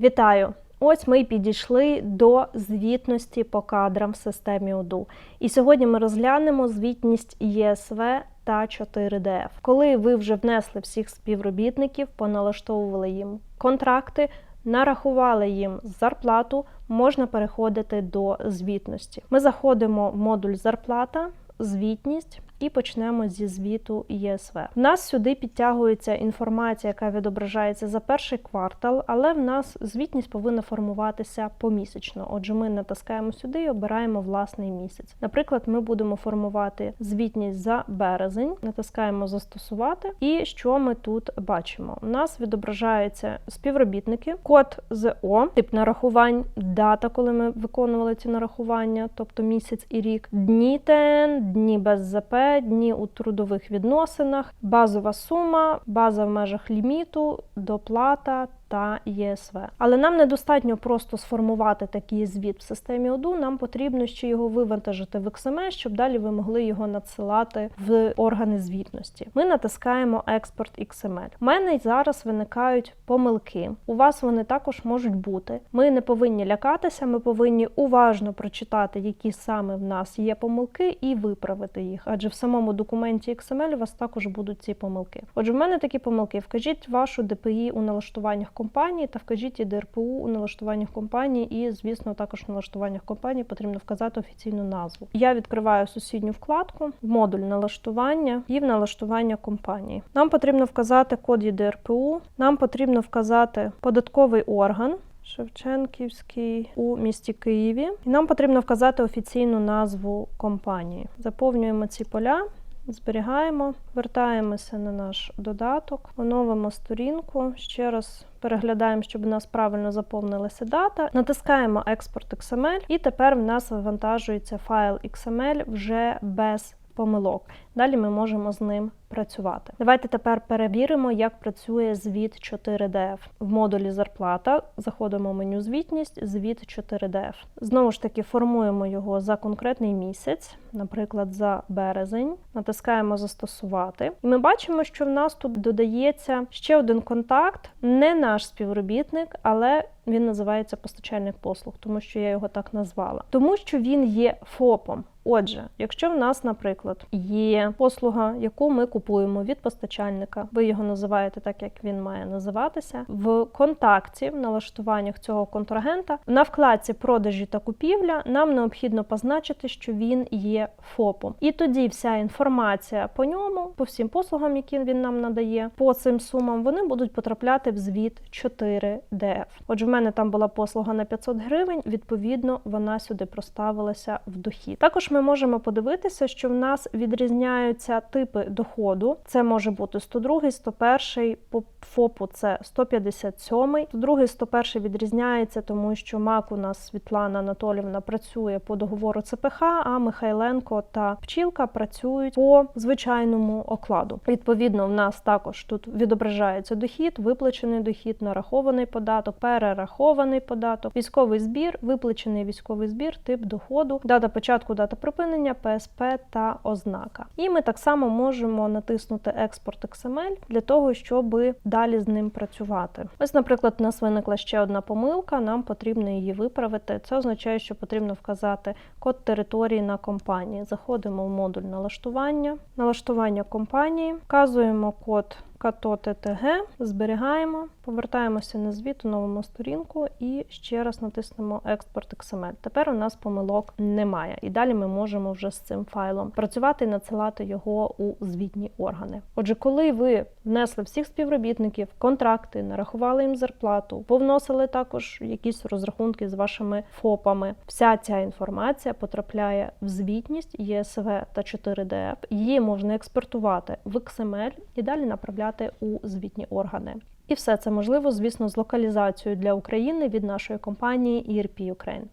Вітаю! Ось ми підійшли до звітності по кадрам в системі ОДУ. І сьогодні ми розглянемо звітність ЄСВ та 4ДФ. Коли ви вже внесли всіх співробітників, поналаштовували їм контракти, нарахували їм зарплату, можна переходити до звітності. Ми заходимо в модуль зарплата, звітність. І почнемо зі звіту ЄСВ. У нас сюди підтягується інформація, яка відображається за перший квартал, але в нас звітність повинна формуватися помісячно. Отже, ми натискаємо сюди і обираємо власний місяць. Наприклад, ми будемо формувати звітність за березень, натискаємо застосувати. І що ми тут бачимо? У нас відображаються співробітники, код ЗО, тип нарахувань, дата, коли ми виконували ці нарахування, тобто місяць і рік, дні ТН, дні без ЗП дні у трудових відносинах, базова сума, база в межах ліміту, доплата та ЄСВ. Але нам недостатньо просто сформувати такий звіт в системі ОДУ. Нам потрібно ще його вивантажити в XML, щоб далі ви могли його надсилати в органи звітності. Ми натискаємо експорт XML. У мене зараз виникають помилки. У вас вони також можуть бути. Ми не повинні лякатися, ми повинні уважно прочитати, які саме в нас є помилки, і виправити їх. Адже в самому документі XML у вас також будуть ці помилки. Отже, в мене такі помилки. Вкажіть вашу ДПІ у налаштуваннях компанії та вкажіть і ДРПУ у налаштуваннях компанії, і, звісно, також в налаштуваннях компанії потрібно вказати офіційну назву. Я відкриваю сусідню вкладку, в модуль налаштування і в налаштування компанії. Нам потрібно вказати код ЄДРПУ, нам потрібно вказати податковий орган. Шевченківський у місті Києві, і нам потрібно вказати офіційну назву компанії. Заповнюємо ці поля. Зберігаємо, вертаємося на наш додаток, оновимо сторінку. Ще раз переглядаємо, щоб у нас правильно заповнилася дата. Натискаємо експорт XML, і тепер в нас вивантажується файл XML вже без помилок. Далі ми можемо з ним працювати. Давайте тепер перевіримо, як працює звіт 4DF. В модулі зарплата заходимо в меню звітність, звіт 4DF. Знову ж таки, формуємо його за конкретний місяць, наприклад, за березень. Натискаємо застосувати. І ми бачимо, що в нас тут додається ще один контакт, не наш співробітник, але він називається постачальник послуг, тому що я його так назвала. Тому що він є ФОПом. Отже, якщо в нас, наприклад, є послуга, яку ми купуємо від постачальника, ви його називаєте так, як він має називатися, в контакті, в налаштуваннях цього контрагента, на вкладці продажі та купівля нам необхідно позначити, що він є ФОПом. І тоді вся інформація по ньому, по всім послугам, які він нам надає, по цим сумам, вони будуть потрапляти в звіт 4DF. Отже, в мене там була послуга на 500 гривень, відповідно, вона сюди проставилася в дохід. Також ми можемо подивитися, що в нас відрізняються типи доходу. Це може бути 102, 101, по ФОПу це 157. 102, 101 відрізняється, тому що МАК у нас Світлана Анатолівна працює по договору ЦПХ, а Михайленко та Пчілка працюють по звичайному окладу. Відповідно, в нас також тут відображається дохід, виплачений дохід, нарахований податок, перерахований податок, військовий збір, виплачений військовий збір, тип доходу, дата початку, дата припинення, ПСП та ознака. І ми так само можемо натиснути експорт XML для того, щоб далі з ним працювати. Ось, наприклад, у нас виникла ще одна помилка, нам потрібно її виправити. Це означає, що потрібно вказати код території на компанії. Заходимо в модуль налаштування, налаштування компанії, вказуємо код. КАТО ТТГ, зберігаємо, повертаємося на звіт, у новому сторінку і ще раз натиснемо експорт XML. Тепер у нас помилок немає. І далі ми можемо вже з цим файлом працювати і надсилати його у звітні органи. Отже, коли ви внесли всіх співробітників, контракти, нарахували їм зарплату, повносили також якісь розрахунки з вашими ФОПами, вся ця інформація потрапляє в звітність ЄСВ та 4DF. Її можна експортувати в XML і далі направляти у звітні органи. І все це можливо, звісно, з локалізацією для України від нашої компанії ERP Ukraine.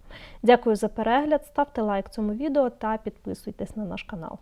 Дякую за перегляд, ставте лайк цьому відео та підписуйтесь на наш канал.